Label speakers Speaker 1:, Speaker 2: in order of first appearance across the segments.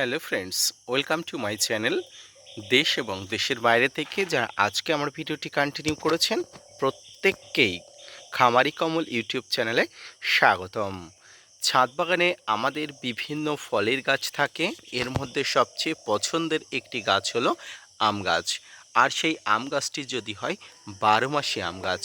Speaker 1: Hello friends, welcome to my channel দেশ এবং দেশের বাইরে থেকে যারা আজকে আমার ভিডিওটি কন্টিনিউ করেছেন, প্রত্যেককেই খামারি কমল ইউটিউব চ্যানেলে স্বাগতম। ছাদ বাগানে আমাদের বিভিন্ন ফলের গাছ থাকে, এর মধ্যে সবচেয়ে পছন্দের একটি গাছ হলো আম গাছ। আর সেই আম গাছটি যদি হয়, বারো মাসি আম গাছ।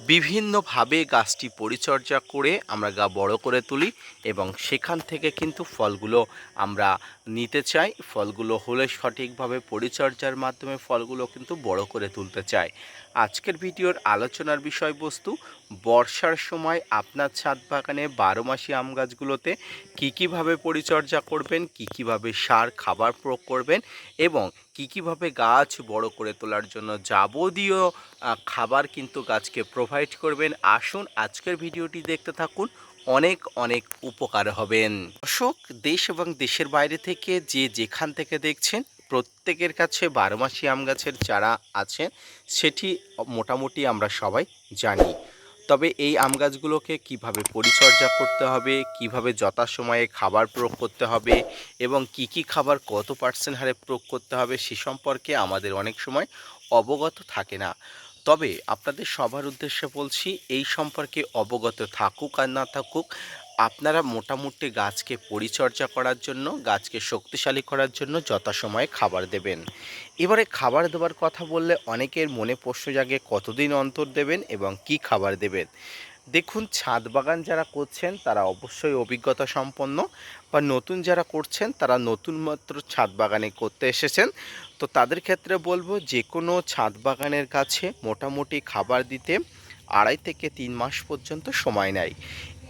Speaker 1: বিভিন্নভাবে গাছটি পরিচর্যা করে আমরা গা বড় করে তুলি এবং সেখান থেকে কিন্তু ফলগুলো আমরা নিতে চাই। ফলগুলো হলে সঠিকভাবে পরিচর্যার মাধ্যমে ফলগুলো কিন্তু বড় করে তুলতে চাই। আজকের ভিডিওর আলোচনার বিষয়বস্তু বর্ষার সময় আপনার ছাদ বাগানে বারো মাসি আম গাছগুলোতে কী কীভাবে পরিচর্যা করবেন, কী কীভাবে সার, খাবার প্রয়োগ করবেন এবং কী কীভাবে গাছ বড় করে তোলার জন্য যাবতীয় খাবার কিন্তু গাছকে প্রোভাইড করবেন। আসুন আজকের ভিডিওটি দেখতে থাকুন, অনেক অনেক উপকার হবেন। দর্শক, দেশ এবং দেশের বাইরে থেকে যে যেখান থেকে দেখছেন, প্রত্যেকের কাছে বারো মাসি আম গাছের চারা আছে, সেটি মোটামুটি আমরা সবাই জানি। তবে এই আম গাছগুলোকে কীভাবে পরিচর্যা করতে হবে? কীভাবে যথাসময়ে খাবার প্রয়োগ করতে হবে? এবং কি কি খাবার কত পার্সেন্ট হারে প্রয়োগ করতে হবে? সে সম্পর্কে আমাদের অনেক সময় অবগত থাকে না। তবে আপনাদের সবার উদ্দেশ্যে বলছি, এই সম্পর্কে অবগত থাকুক আর না থাকুক আপনারা মোটামুটি গাছকে পরিচর্যা করার জন্য, গাছকে শক্তিশালী করার জন্য যথাসময়ে খাবার দেবেন। এবারে খাবার দেওয়ার কথা বললে অনেকের মনে প্রশ্ন জাগে, কতদিন অন্তর দেবেন এবং কি খাবার দেবেন? দেখুন, ছাদ বাগান যারা করছেন, তারা অবশ্যই অভিজ্ঞতা সম্পন্ন। বা নতুন যারা করছেন, তারা নতুন মাত্র ছাদ বাগানে করতে এসেছেন। তো তাদের ক্ষেত্রে বলব যে কোনো ছাদ বাগানের কাছে মোটামুটি খাবার দিতে আড়াই থেকে তিন মাস পর্যন্ত সময় নেয়।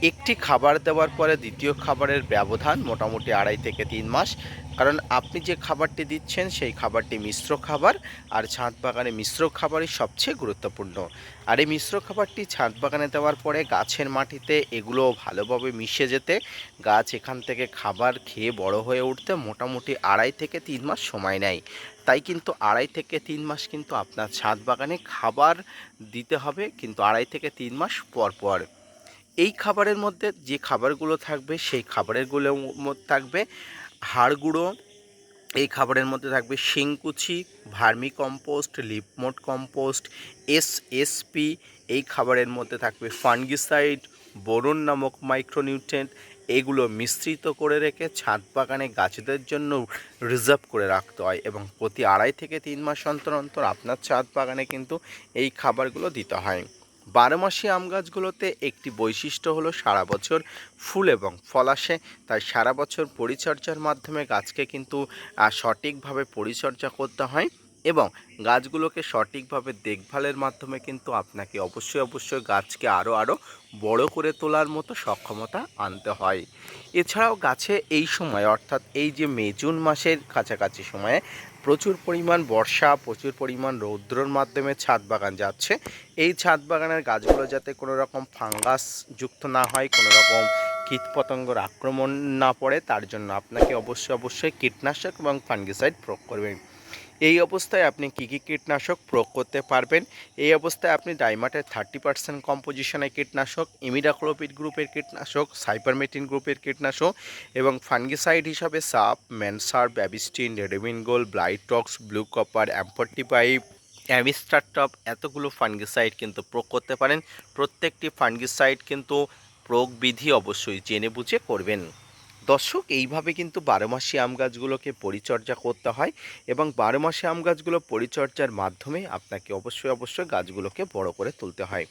Speaker 1: একটি খাবার দেওয়ার পরে দ্বিতীয় খাবারের ব্যবধান মোটামুটি আড়াই থেকে তিন মাস। কারণ আপনি যে খাবারটি দিচ্ছেন, সেই খাবারটি মিশ্র খাবার আর ছাদ বাগানে মিশ্র খাবারই সবচেয়ে গুরুত্বপূর্ণ। আর এই মিশ্র খাবারটি ছাদ বাগানে দেওয়ার পরে গাছের মাটিতে এগুলো ভালোভাবে মিশে যেতে, গাছ এখান থেকে খাবার খেয়ে বড় হয়ে উঠতে মোটামুটি আড়াই থেকে তিন মাস সময় নেয়। তাই কিন্তু আড়াই থেকে তিন মাস কিন্তু আপনার ছাদ বাগানে খাবার দিতে হবে কিন্তু আড়াই থেকে তিন মাস পর পর। এই খাবারের মধ্যে যে খাবারগুলো থাকবে, সেই খাবারেরগুলোর মধ্যে থাকবে হাড় গুঁড়ো এই খাবারের মধ্যে থাকবে শিংকুচি, ভার্মি কম্পোস্ট, লিপমোট কম্পোস্ট এস এসপি এই খাবারের মধ্যে থাকবে ফানগিসাইড বোরন নামক মাইক্রোনিউট্রেন্ট, এগুলো মিশ্রিত করে রেখে ছাদ বাগানে গাছদের জন্য রিজার্ভ করে রাখতে হয় এবং প্রতি আড়াই থেকে তিন মাস অন্তর অন্তর আপনার ছাদ বাগানে কিন্তু এই খাবারগুলো দিতে হয়। বারো মাসি আম গাছগুলোতে একটি বৈশিষ্ট্য হলো সারা বছর ফুল এবং ফল আসে। তাই সারা বছর পরিচর্যার মাধ্যমে গাছকে কিন্তু সঠিকভাবে পরিচর্যা করতে হয়। এবং গাছগুলোকে সঠিকভাবে দেখভালের মাধ্যমে কিন্তু আপনাকে অবশ্যই অবশ্যই গাছকে আরও আরও বড় করে তোলার মতো সক্ষমতা আনতে হয়। এছাড়াও গাছে এই সময়, অর্থাৎ এই যে মে, জুন মাসের কাছাকাছি সময়ে প্রচুর পরিমাণ বর্ষা, প্রচুর পরিমাণ রৌদ্রর মাধ্যমে ছাদ বাগান যাচ্ছে। এই ছাদ বাগানের গাছগুলো যাতে কোনো রকম ফাঙ্গাস যুক্ত না হয়, কোনো রকম কীটপতঙ্গর আক্রমণ না পড়ে, তার জন্য আপনাকে অবশ্যই অবশ্যই কীটনাশক এবং ফাঙ্গিসাইড প্রয়োগ করবেন। এই অবস্থায় আপনি কী কী কীটনাশক প্রয়োগ করতে পারবেন? এই অবস্থায় আপনি ডাইমাটের থার্টি পার্সেন্ট কম্পোজিশনের কীটনাশক, ইমিডাক্লোপিড গ্রুপের কীটনাশক, সাইপারমেটিন গ্রুপের কীটনাশক এবং ফাঙ্গিসাইড হিসাবে সাপ, ম্যানসার, Bavistin Ridomil Gold Blitox blue copper অ্যাম্পটিপাইপ Amistar Top এতগুলো ফাঙ্গিসাইড কিন্তু প্রয়োগ করতে পারেন। প্রত্যেকটি ফাঙ্গিসাইড কিন্তু প্রয়োগ বিধি অবশ্যই জেনে বুঝে করবেন। দর্শক, এইভাবে কিন্তু বারো মাসি আম গাছগুলোকে পরিচর্যা করতে হয় এবং বারো মাসে আম গাছগুলো পরিচর্যার মাধ্যমে আপনাকে অবশ্যই অবশ্যই গাছগুলোকে বড় করে তুলতে হয়।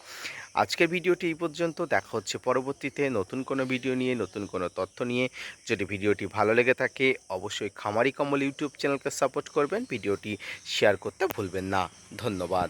Speaker 1: আজকের ভিডিওটি এই পর্যন্ত। দেখা হচ্ছে পরবর্তীতে নতুন কোনো ভিডিও নিয়ে, নতুন কোনো তথ্য নিয়ে। যদি ভিডিওটি ভালো লেগে থাকে, অবশ্যই খামারি কমল ইউটিউব চ্যানেলকে সাপোর্ট করবেন। ভিডিওটি শেয়ার করতে ভুলবেন না। ধন্যবাদ।